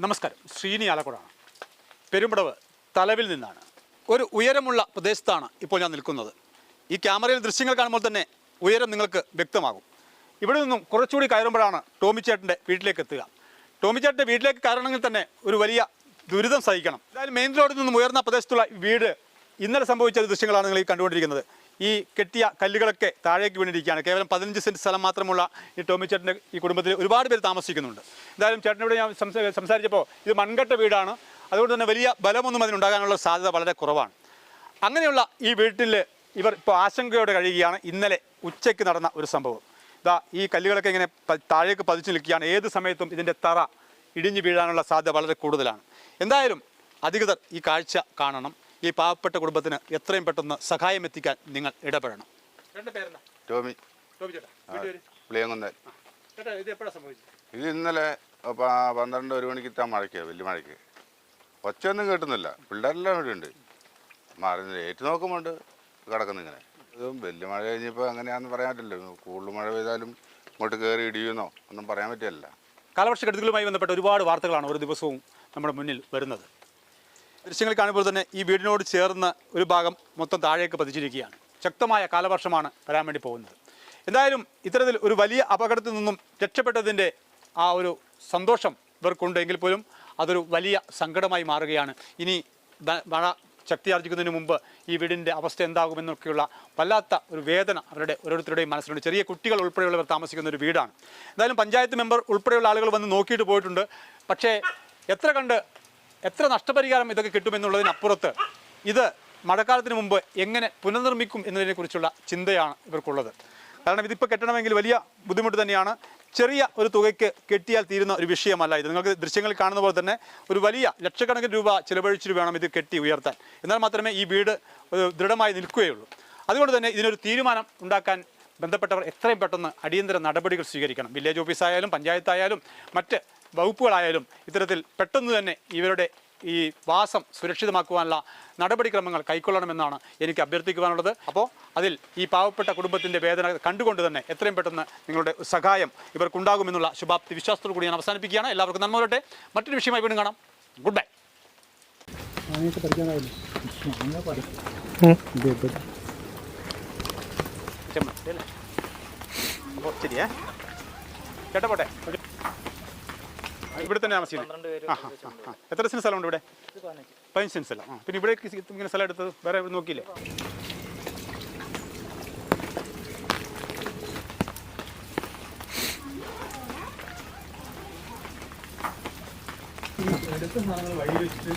നമസ്കാരം. ശ്രീനി ആലക്കുടാണ്. പെരുമ്പടവ് തലവിൽ നിന്നാണ്. ഒരു ഉയരമുള്ള പ്രദേശത്താണ് ഇപ്പോൾ ഞാൻ നിൽക്കുന്നത്. ഈ ക്യാമറയിൽ ദൃശ്യങ്ങൾ കാണുമ്പോൾ തന്നെ ഉയരം നിങ്ങൾക്ക് വ്യക്തമാകും. ഇവിടെ നിന്നും കുറച്ചുകൂടി കയറുമ്പോഴാണ് ടോമിച്ചേട്ടന്റെ വീട്ടിലേക്ക് എത്തുക. ടോമിച്ചേട്ടന്റെ വീട്ടിലേക്ക് കയറണമെങ്കിൽ തന്നെ ഒരു വലിയ ദുരിതം സഹിക്കണം. എന്തായാലും മെയിൻ റോഡിൽ നിന്നും ഉയർന്ന പ്രദേശത്തുള്ള വീട് ഇന്നലെ സംഭവിച്ച ദൃശ്യങ്ങളാണ് നിങ്ങൾ ഈ കണ്ടുകൊണ്ടിരിക്കുന്നത്. ഈ കെട്ടിയ കല്ലുകളൊക്കെ താഴേക്ക് വീണിരിക്കുകയാണ്. കേവലം പതിനഞ്ച് സെന്റ് സ്ഥലം മാത്രമുള്ള ഈ ടോമി ചേട്ടന്റെ ഈ കുടുംബത്തിൽ ഒരുപാട് പേര് താമസിക്കുന്നുണ്ട്. എന്തായാലും ചേട്ടനോട് ഞാൻ സംസാ- സംസാരിച്ചപ്പോൾ ഇത് മൺകട്ട വീടാണ്. അതുകൊണ്ട് തന്നെ വലിയ ബലമൊന്നും അതിനുണ്ടാകാനുള്ള സാധ്യത വളരെ കുറവാണ്. അങ്ങനെയുള്ള ഈ വീട്ടിൽ ഇവർ ഇപ്പോൾ ആശങ്കയോടെ കഴിയുകയാണ് ഇന്നലെ ഉച്ചയ്ക്ക് നടന്ന ഒരു സംഭവം. ഇതാ ഈ കല്ലുകളൊക്കെ ഇങ്ങനെ താഴേക്ക് പതിച്ചു നിൽക്കുകയാണ്. ഏത് സമയത്തും ഇതിന്റെ തറ ഇടിഞ്ഞു വീഴാനുള്ള സാധ്യത വളരെ കൂടുതലാണ്. എന്തായാലും അധികൃതർ ഈ കാഴ്ച കാണണം. ഈ പാവപ്പെട്ട കുടുംബത്തിന് എത്രയും പെട്ടെന്ന് സഹായം എത്തിക്കാൻ നിങ്ങൾ ഇടപെടണം. ടോമി. ഇത് എപ്പോഴാണ് സംഭവിച്ചത്? ഇത് ഇന്നലെ പന്ത്രണ്ട് ഒരു മണിക്ക് ഇത്താ മഴയ്ക്ക് വലിയ മഴയ്ക്ക്. ഒച്ചയൊന്നും കേട്ടുന്നില്ല. പിള്ളേരെല്ലാം ഇവിടെ ഉണ്ട്. മാറി ഏറ്റു നോക്കുമ്പോണ്ട് കിടക്കുന്നു ഇങ്ങനെ. ഇതും വലിയ മഴ കഴിഞ്ഞപ്പോൾ അങ്ങനെയാന്ന് പറയാൻ പറ്റില്ല. കൂടുതൽ മഴ പെയ്താലും ഇങ്ങോട്ട് കയറി ഇടിയുന്നോ ഒന്നും പറയാൻ പറ്റില്ല. കാലവർഷ കെടുതികളുമായി ബന്ധപ്പെട്ട ഒരുപാട് വാർത്തകളാണ് ഒരു ദിവസവും നമ്മുടെ മുന്നിൽ വരുന്നത്. ദൃശ്യങ്ങൾ കാണുമ്പോൾ തന്നെ ഈ വീടിനോട് ചേർന്ന് ഒരു ഭാഗം മൊത്തം താഴേക്ക് പതിച്ചിരിക്കുകയാണ്. ശക്തമായ കാലവർഷമാണ് വരാൻ വേണ്ടി പോകുന്നത്. എന്തായാലും ഇത്തരത്തിൽ ഒരു വലിയ അപകടത്തിൽ നിന്നും രക്ഷപ്പെട്ടതിന്റെ ആ ഒരു സന്തോഷം ഇവർക്കുണ്ടെങ്കിൽ പോലും അതൊരു വലിയ സങ്കടമായി മാറുകയാണ്. ഇനി മഴ ശക്തിയാർജിക്കുന്നതിന് മുമ്പ് ഈ വീടിന്റെ അവസ്ഥ എന്താകുമെന്നൊക്കെയുള്ള വല്ലാത്ത ഒരു വേദന അവരുടെ ഓരോരുത്തരുടെയും മനസ്സിലുണ്ട്. ചെറിയ കുട്ടികൾ ഉൾപ്പെടെയുള്ളവർ താമസിക്കുന്ന ഒരു വീടാണ്. എന്തായാലും പഞ്ചായത്ത് മെമ്പർ ഉൾപ്പെടെയുള്ള ആളുകൾ വന്ന് നോക്കിയിട്ട് പോയിട്ടുണ്ട്. പക്ഷേ എത്ര കണ്ട് എത്ര നഷ്ടപരിഹാരം ഇതൊക്കെ കിട്ടുമെന്നുള്ളതിനപ്പുറത്ത് ഇത് മഴക്കാലത്തിന് മുമ്പ് എങ്ങനെ പുനർനിർമ്മിക്കും എന്നതിനെക്കുറിച്ചുള്ള ചിന്തയാണ് ഇവർക്കുള്ളത്. കാരണം ഇതിപ്പോൾ കെട്ടണമെങ്കിൽ വലിയ ബുദ്ധിമുട്ട് തന്നെയാണ്. ചെറിയ ഒരു തുകയ്ക്ക് കെട്ടിയാൽ തീരുന്ന ഒരു വിഷയമല്ല ഇത്. നിങ്ങൾക്ക് ദൃശ്യങ്ങളിൽ കാണുന്ന പോലെ തന്നെ ഒരു വലിയ ലക്ഷക്കണക്കിന് രൂപ ചിലവഴിച്ചിട്ട് വേണം ഇത് കെട്ടി ഉയർത്താൻ. എന്നാൽ മാത്രമേ ഈ വീട് ദൃഢമായി നിൽക്കുകയുള്ളൂ. അതുകൊണ്ട് തന്നെ ഇതിനൊരു തീരുമാനം ഉണ്ടാക്കാൻ ബന്ധപ്പെട്ടവർ എത്രയും പെട്ടെന്ന് അടിയന്തര നടപടികൾ സ്വീകരിക്കണം. വില്ലേജ് ഓഫീസായാലും പഞ്ചായത്തായാലും മറ്റ് വകുപ്പുകളായാലും ഇത്തരത്തിൽ പെട്ടെന്ന് തന്നെ ഇവരുടെ ഈ വാസം സുരക്ഷിതമാക്കുവാനുള്ള നടപടിക്രമങ്ങൾ കൈക്കൊള്ളണമെന്നാണ് എനിക്ക് അഭ്യർത്ഥിക്കുവാനുള്ളത്. അപ്പോൾ അതിൽ ഈ പാവപ്പെട്ട കുടുംബത്തിന്റെ വേദന കണ്ടുകൊണ്ട് തന്നെ എത്രയും പെട്ടെന്ന് നിങ്ങളുടെ സഹായം ഇവർക്കുണ്ടാകുമെന്നുള്ള ശുഭാപ്തി വിശ്വാസത്തോടു കൂടി ഞാൻ അവസാനിപ്പിക്കുകയാണ്. എല്ലാവർക്കും നന്മ വരട്ടെ. മറ്റൊരു വിഷയമായി വീണ്ടും കാണാം. ഗുഡ് ബൈ ചേട്ടാ പറിക്കാനാവില്ല ഇവിടെ തന്നെ താമസിക്കുന്നത് ആ ആ. എത്ര സെന്റ് സ്ഥലമുണ്ട് ഇവിടെ? പതിനഞ്ച്. സെന്റ് സ്ഥലം. ആ പിന്നെ ഇവിടെ ഇങ്ങനെ സ്ഥലം എടുത്തത് വേറെ നോക്കിയില്ലേ? എടുത്ത സാധനങ്ങൾ വഴി വെച്ചിട്ട്